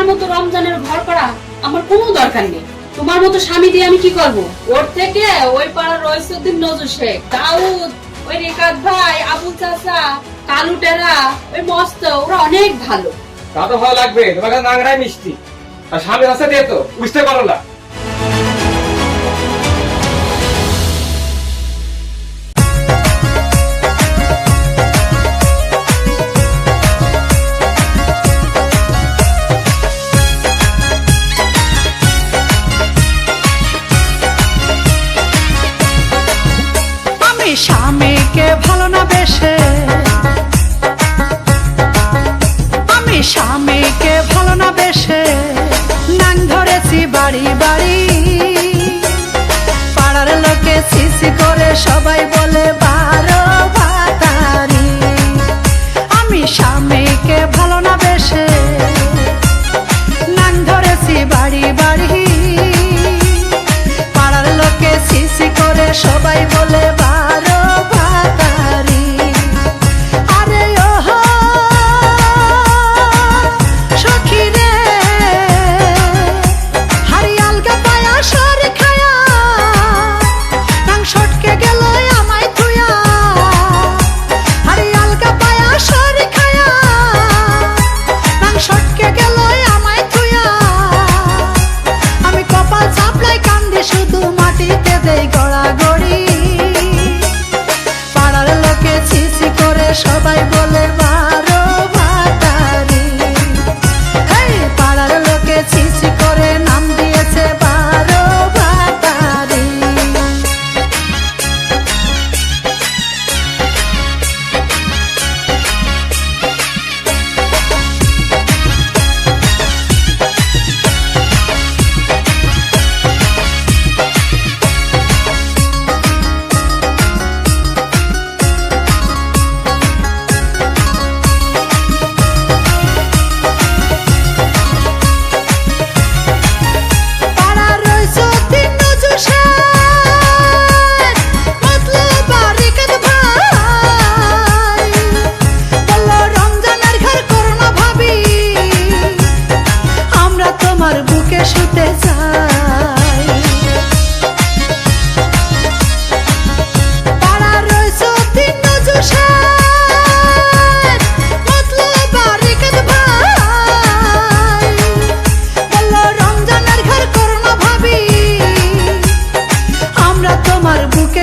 তোমার মতো রমজানের ঘর করা আমার কোনো দরকার নেই। তোমার মতো স্বামী দিয়ে আমি কি করব? ওর থেকে ওই পাড়ার রয়সুদ্দিন নজর শেখ, দাউদ, ওই রেখাত ভাই, আবু চাচা, কালু টেরা, ওই মস্ত, ওরা অনেক ভালো। তা তো ভালো লাগবে, তোমার কাছে নাংরাই মিষ্টি। আর স্বামীর আছে দিয়ে তো, বুঝতে পারো না। বেশে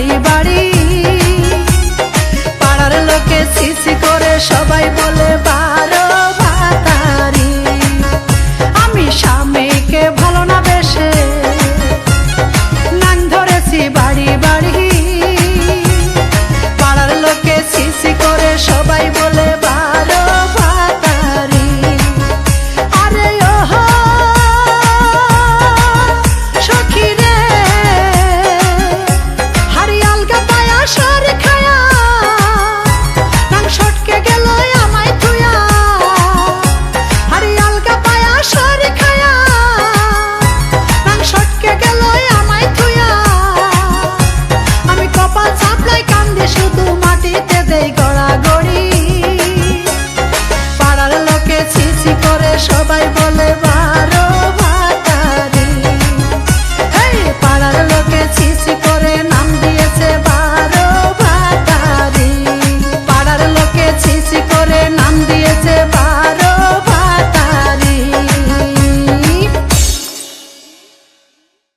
বাড়ি বাড়ি। পাড়ার লোকে শিশি করে সবাই বলে বা